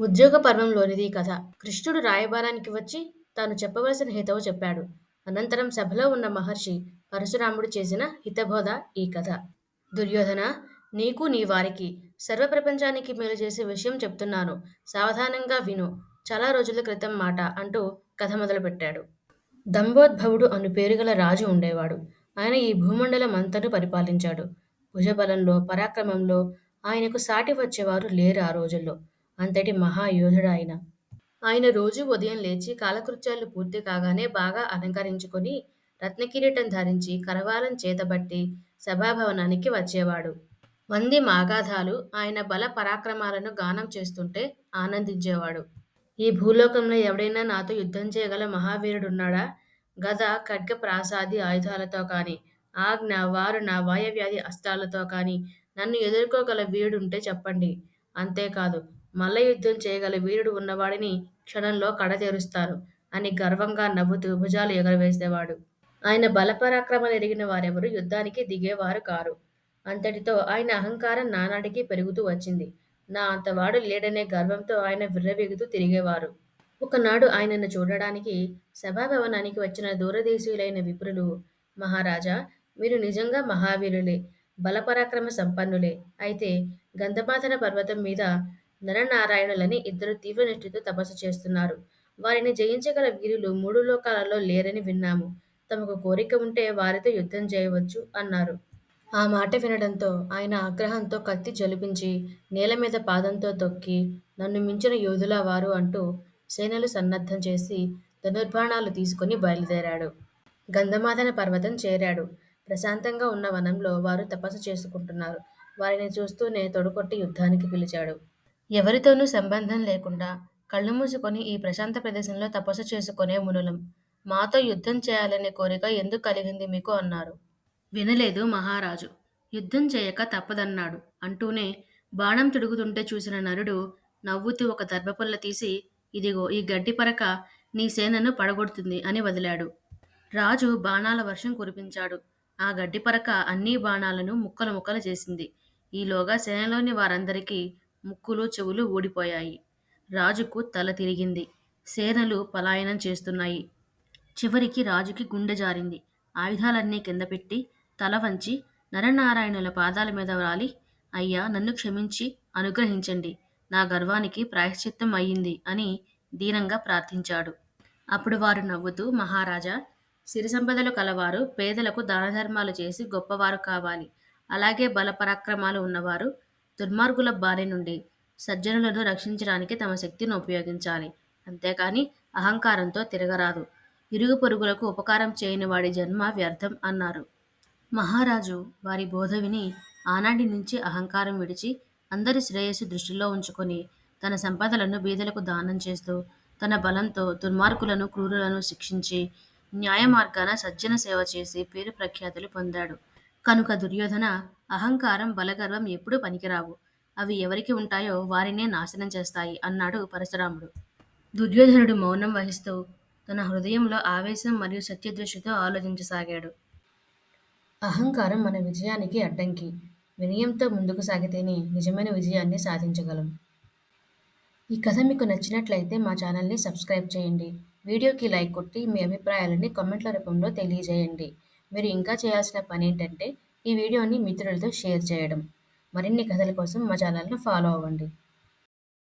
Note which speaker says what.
Speaker 1: ఉద్యోగ పర్వంలోనిది ఈ కథ. కృష్ణుడు రాయబారానికి వచ్చి తాను చెప్పవలసిన హితవు చెప్పాడు. అనంతరం సభలో ఉన్న మహర్షి పరశురాముడు చేసిన హితబోధ ఈ కథ. దుర్యోధన నీకు నీ వారికి సర్వప్రపంచానికి మేలు చేసే విషయం చెప్తున్నాను. సావధానంగా విను. చాలా రోజుల క్రితం మాట అంటూ కథ మొదలుపెట్టాడు. దంభోద్భవుడు అను పేరుగల రాజు ఉండేవాడు. ఆయన ఈ భూమండలం అంతటూ పరిపాలించాడు. భుజబలంలో, పరాక్రమంలో ఆయనకు సాటి వచ్చేవారు లేరు ఆ రోజుల్లో. అంతటి మహాయోధుడు ఆయన ఆయన రోజు ఉదయం లేచి కాలకృత్యాలు పూర్తి కాగానే బాగా అలంకరించుకొని రత్నకిరీటం ధరించి, కరవాలం చేతబట్టి సభాభవనానికి వచ్చేవాడు. వంది మాగాధాలు ఆయన బల పరాక్రమాలను గానం చేస్తుంటే ఆనందించేవాడు. ఈ భూలోకంలో ఎవడైనా నాతో యుద్ధం చేయగల మహావీరుడున్నాడా? గద, ఖడ్గ ప్రాసాది ఆయుధాలతో కానీ ఆజ్ఞ, వారుణ, వాయవ్యాధి అస్త్రాలతో కానీ నన్ను ఎదుర్కోగల వీరుడుంటే చెప్పండి. అంతేకాదు, మల్ల యుద్ధం చేయగల వీరుడు ఉన్నవాడిని క్షణంలో కడతేరుస్తాను అని గర్వంగా నవ్వుతూ భుజాలు ఎగరవేసేవాడు ఆయన బలపరాక్రమాలెరిగిన వారెవరు యుద్ధానికి దిగేవారు కారు. అంతటితో ఆయన అహంకారం నానాటికి పెరుగుతూ వచ్చింది. నా అంతవాడు లేడనే గర్వంతో ఆయన విర్రవీగుతూ తిరిగేవారు. ఒకనాడు ఆయనను చూడడానికి సభాభవనానికి వచ్చిన దూరదేశీయులైన విప్రులు మహారాజా! మీరు నిజంగా మహావీరులే, బలపరాక్రమ సంపన్నులే. అయితే గంధమాధన పర్వతం మీద నరనారాయణులని ఇద్దరు తీవ్రనిష్టతో తపస్సు చేస్తున్నారు. వారిని జయించగల వీరులు మూడు లోకాలలో లేరని విన్నాము. తమకు కోరిక ఉంటే వారితో యుద్ధం చేయవచ్చు అన్నారు. ఆ మాట వినడంతో ఆయన ఆగ్రహంతో కత్తి జలిపించి నేల మీద పాదంతో తొక్కి నన్ను మించిన యోధులా వారు అంటూ సేనలు సన్నద్ధం చేసి ధనుర్బాణాలు తీసుకుని బయలుదేరాడు. గంధమాదన పర్వతం చేరాడు. ప్రశాంతంగా ఉన్న వనంలో వారు తపస్సు చేసుకుంటున్నారు. వారిని చూస్తూనే తొడుకొట్టి యుద్ధానికి పిలిచాడు. ఎవరితోనూ సంబంధం లేకుండా కళ్ళు మూసుకొని ఈ ప్రశాంత ప్రదేశంలో తపస్సు చేసుకొనే మునులం. మాతో యుద్ధం చేయాలనే కోరిక ఎందుకు కలిగింది మీకు అన్నారు. వినలేదు మహారాజు. యుద్ధం చేయక తప్పదన్నాడు అంటూనే బాణం తొడుగుతుంటే చూసిన నరుడు నవ్వుతూ ఒక దర్భపుల్ల తీసి ఇదిగో ఈ గడ్డి పరక నీ సేనను పడగొడుతుంది అని వదిలాడు. రాజు బాణాల వర్షం కురిపించాడు. ఆ గడ్డిపరక అన్ని బాణాలను ముక్కలు ముక్కలు చేసింది. ఈలోగా సేనలోని వారందరికీ ముక్కులు, చెవులు ఊడిపోయాయి. రాజుకు తల తిరిగింది. సేనలు పలాయనం చేస్తున్నాయి. చివరికి రాజుకి గుండె జారింది. ఆయుధాలన్నీ కింద పెట్టి తల వంచి నరనారాయణుల పాదాల మీద వ్రాలి అయ్యా నన్ను క్షమించి అనుగ్రహించండి. నా గర్వానికి ప్రాయశ్చిత్తం అయింది అని దీనంగా ప్రార్థించాడు. అప్పుడు వారు నవ్వుతూ మహారాజా! సిరి సంపదలు కలవారు పేదలకు దానధర్మాలు చేసి గొప్పవారు కావాలి. అలాగే బలపరాక్రమాలు ఉన్నవారు దుర్మార్గుల బారి నుండి సజ్జనులను రక్షించడానికి తమ శక్తిని ఉపయోగించాలి. అంతేకాని అహంకారంతో తిరగరాదు. ఇరుగు పొరుగులకు ఉపకారం చేయని వాడి జన్మ వ్యర్థం అన్నారు. మహారాజు వారి బోధ విని ఆనాటి నుంచి అహంకారం విడిచి అందరి శ్రేయస్సు దృష్టిలో ఉంచుకొని తన సంపదలను బీదలకు దానం చేస్తూ తన బలంతో దుర్మార్గులను, క్రూరులను శిక్షించి న్యాయమార్గాన సజ్జన సేవ చేసి పేరు ప్రఖ్యాతులు పొందాడు. కనుక దుర్యోధన అహంకారం, బలగర్వం ఎప్పుడూ పనికిరావు. అవి ఎవరికి ఉంటాయో వారినే నాశనం చేస్తాయి అన్నాడు పరశురాముడు. దుర్యోధనుడు మౌనం వహిస్తూ తన హృదయంలో ఆవేశం మరియు సత్యదృష్టితో ఆలోచించసాగాడు. అహంకారం మన విజయానికి అడ్డంకి. వినయంతో ముందుకు సాగితేనే నిజమైన విజయాన్ని సాధించగలం. ఈ కథ మీకు నచ్చినట్లయితే మా ఛానల్ని సబ్స్క్రైబ్ చేయండి. వీడియోకి లైక్ కొట్టి మీ అభిప్రాయాలని కామెంట్ల రూపంలో తెలియజేయండి. మీరు ఇంకా చేయాల్సిన పని ఏంటంటే ఈ వీడియోని మిత్రులతో షేర్ చేయడం. మరిన్ని కథల కోసం మా ఛానల్ను ఫాలో అవ్వండి.